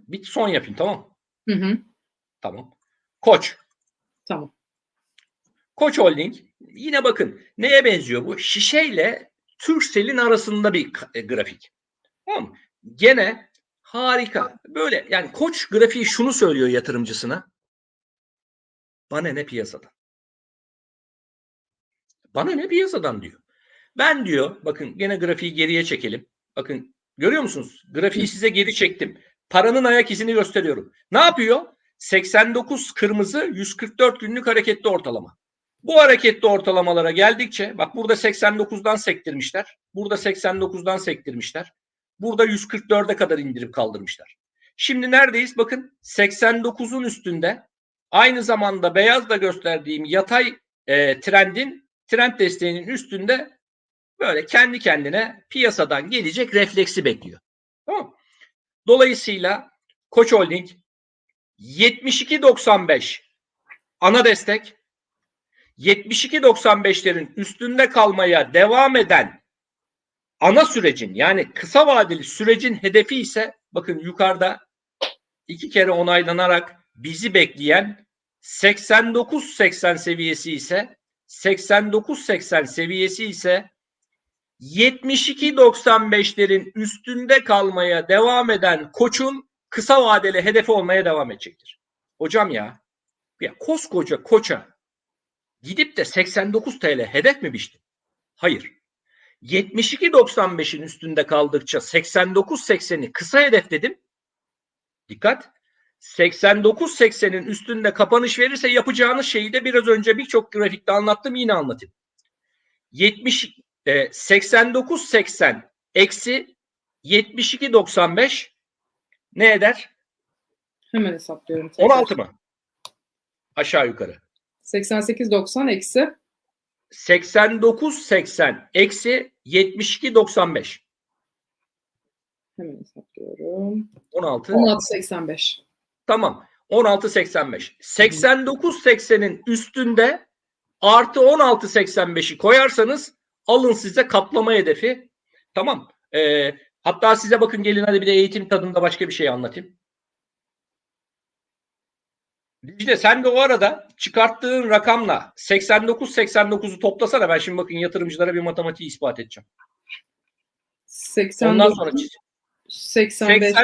Bir son yapayım tamam Hı hı. Tamam. Koç. Tamam. Koç Holding yine bakın neye benziyor bu? Şişeyle Turkcell'in arasında bir e, grafik. Tamam mı? Gene harika. Böyle yani Koç grafiği şunu söylüyor yatırımcısına. Bana ne piyasadan? Bana ne piyasadan diyor. Ben diyor bakın gene grafiği geriye çekelim. Bakın görüyor musunuz? Grafiği size geri çektim. Paranın ayak izini gösteriyorum. Ne yapıyor? 89 kırmızı 144 günlük hareketli ortalama. Bu hareketli ortalamalara geldikçe bak burada 89'dan sektirmişler. Burada 89'dan sektirmişler. Burada 144'e kadar indirip kaldırmışlar. Şimdi neredeyiz? Bakın 89'un üstünde aynı zamanda beyazla gösterdiğim yatay e, trendin trend desteğinin üstünde böyle kendi kendine piyasadan gelecek refleksi bekliyor. Tamam? Dolayısıyla Koç Holding 72.95 ana destek 72.95'lerin üstünde kalmaya devam eden ana sürecin yani kısa vadeli sürecin hedefi ise bakın yukarıda iki kere onaylanarak bizi bekleyen 89-80 seviyesi ise 89-80 seviyesi ise 72-95'lerin üstünde kalmaya devam eden koçun kısa vadeli hedefi olmaya devam edecektir. Hocam ya, ya koskoca koça gidip de 89 TL hedef mi biçti? Hayır. 72-95'in üstünde kaldıkça 89-80'i kısa hedef dedim. Dikkat. 89-80'in üstünde kapanış verirse yapacağınız şeyi de biraz önce birçok grafikte anlattım yine anlatayım. 70 e, 89-80 eksi 72-95 ne eder? Hemen hesaplıyorum. tekrar. 16 mı? Aşağı yukarı. 88.90 eksi 89-80 eksi 72-95. hemen hesaplıyorum. 16. 16.85. Tamam. 16.85. 89.80'in üstünde artı 16.85'i koyarsanız alın size kaplama hedefi. Tamam. Ee, hatta size bakın gelin hadi bir de eğitim tadında başka bir şey anlatayım. Dicle sen de o arada çıkarttığın rakamla 89-89'u toplasana. Ben şimdi bakın yatırımcılara bir matematiği ispat edeceğim. 89, Ondan sonra çiz. 85.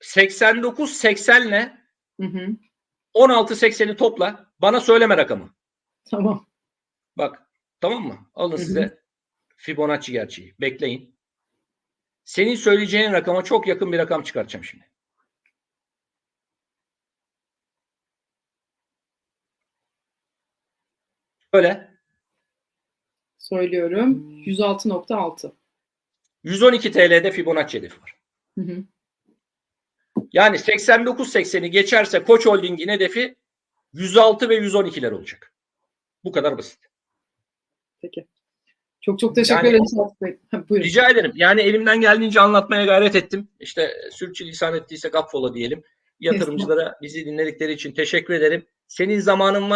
80 89-80 ile Hı hı. 16-80'i topla. Bana söyleme rakamı. Tamam. Bak tamam mı? Alın size Fibonacci gerçeği. Bekleyin. Senin söyleyeceğin rakama çok yakın bir rakam çıkartacağım şimdi. Böyle Söylüyorum. 106.6. 112 TL'de Fibonacci hedefi var. Hı hı. Yani 89-80'i geçerse Koç Holding'in hedefi 106 ve 112'ler olacak. Bu kadar basit. Peki. Çok çok teşekkür Yani- ederim. Sadık Bey. Ha, Buyurun. Rica ederim. Yani elimden geldiğince anlatmaya gayret ettim. İşte sürçülisan ettiysek affola diyelim. Yatırımcılara bizi dinledikleri için teşekkür ederim. Senin zamanın var.